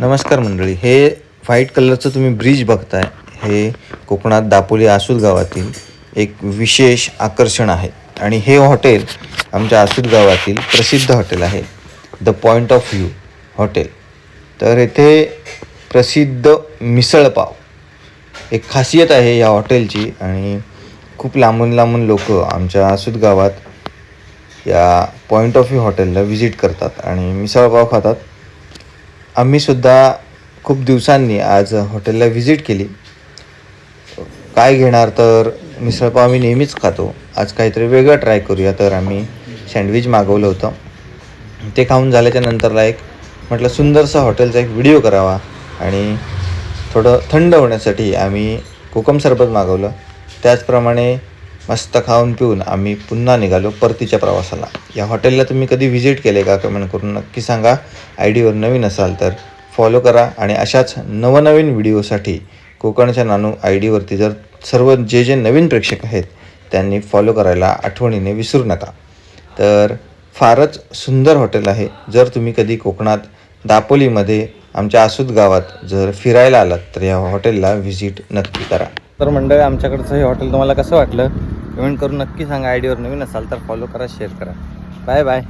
नमस्कार मंडळी. हे व्हाईट कलरचं तुम्ही ब्रिज बघताय. हे कोकणात दापोली आसूद गावातील एक विशेष आकर्षण आहे. आणि हे हॉटेल आमच्या आसूद गावातील प्रसिद्ध हॉटेल आहे. The point of view hotel. तर येथे प्रसिद्ध मिसळपाव एक खासियत आहे या हॉटेलची आणि खूप लांबून लांबून लोक आमच्या आसूद गावात या पॉईंट ऑफ व्ह्यू हॉटेलला व्हिजिट करतात आणि मिसळपाव खातात. आम्हीसुद्धा खूप दिवसांनी आज हॉटेलला व्हिजिट केली. काय घेणार तर मिसळपाव आम्ही नेहमीच खातो. आज काहीतरी वेगळं ट्राय करूया तर आम्ही सँडविच मागवलं होतं. ते खाऊन झाल्याच्या नंतरला एक म्हटलं सुंदरसा हॉटेलचा एक व्हिडिओ करावा आणि थोडं थंड होण्यासाठी आम्ही कोकम सरबत मागवलं. त्याचप्रमाणे मस्त खाऊन पिऊन आम्ही पुन्हा निघालो परतीच्या प्रवासाला. या हॉटेलला तुम्ही कधी व्हिजिट केले का कमेंट करून नक्की सांगा. आय डीवर नवीन असाल तर फॉलो करा आणि अशाच नवनवीन व्हिडिओसाठी कोकणच्या नानू आय डीवरती जर सर्व जे जे नवीन प्रेक्षक आहेत त्यांनी फॉलो करायला आठवणीने विसरू नका. तर फारच सुंदर हॉटेल आहे. जर तुम्ही कधी कोकणात दापोलीमध्ये आमच्या आसूद गावात जर फिरायला आलात तर या हॉटेलला व्हिजिट नक्की करा. तर मंडळी आमच्याकडचं हे हॉटेल तुम्हाला कसं वाटलं? कमेंट करून नक्की सांगा आय डीवर नवीन असाल तर फॉलो करा शेअर करा. Bye bye